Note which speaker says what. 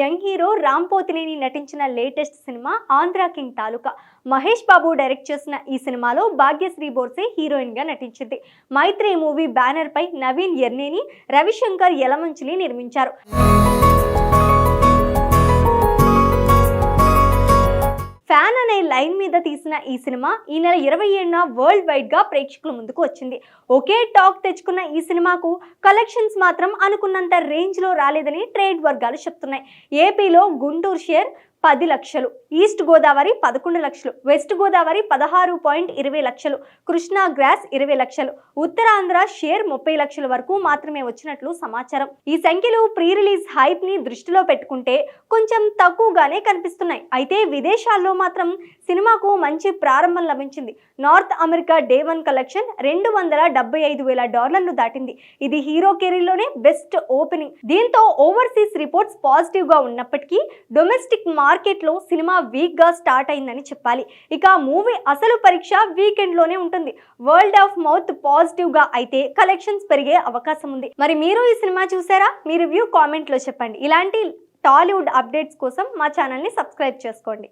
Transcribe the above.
Speaker 1: Young hero Pothineni నటించిన latest cinema Andhra king Taluka. Mahesh Babu direct చేసిన ఈ సినిమాలో భాగ్యశ్రీ బోర్సే హీరోయిన్గా నటించింది. మైత్రి మూవీ బ్యానర్ పై నవీన్ ఎర్నేని రవిశంకర్ యలమంచిలి నిర్మించారు. తీసిన ఈ సినిమా ఈ నెల ఇరవై ఏడున వరల్డ్ వైడ్గా ప్రేక్షకుల ముందుకు వచ్చింది. ఒకే టాక్ తెచ్చుకున్న ఈ సినిమాకు కలెక్షన్స్ మాత్రం అనుకున్నంత రేంజ్లో రాలేదని ట్రేడ్ వర్గాలు చెప్తున్నాయి. ఏపీలో గుంటూరు షేర్ పది లక్షలు. ఈస్ట్ గోదావరి పదకొండు లక్షలు. వెస్ట్ గోదావరి పదహారు పాయింట్ ఇరవై లక్షలు. కృష్ణా గ్రాస్ ఇరవై లక్షలు. ఉత్తరాంధ్ర షేర్ ముప్పై లక్షల వరకు మాత్రమే వచ్చినట్లు సమాచారం. ఈ సంఖ్యలు ప్రీ రిలీజ్ హైప్ని దృష్టిలో పెట్టుకుంటే కొంచెం తక్కువగానే కనిపిస్తున్నాయి. అయితే విదేశాల్లో మాత్రం సినిమాకు మంచి ప్రారంభం లభించింది. North America day one collection రెండు వందల డెబ్బై ఐదు వేల డాలర్లు దాటింది. ఇది హీరో కెరీర్లోనే బెస్ట్ ఓపెనింగ్. దీంతో ఓవర్సీస్ రిపోర్ట్స్ పాజిటివ్గా ఉన్నప్పటికీ డొమెస్టిక్ మార్కెట్ మార్కెట్లో సినిమా వీక్గా స్టార్ట్ అయిందని చెప్పాలి. ఇక మూవీ అసలు పరీక్ష వీకెండ్లోనే ఉంటుంది. వరల్డ్ ఆఫ్ మౌత్ పాజిటివ్గా అయితే కలెక్షన్స్ పెరిగే అవకాశం ఉంది. మరి మీరు ఈ సినిమా చూసారా? మీ రివ్యూ కామెంట్లో చెప్పండి. ఇలాంటి టాలీవుడ్ అప్డేట్స్ కోసం మా ఛానల్ని సబ్స్క్రైబ్ చేసుకోండి.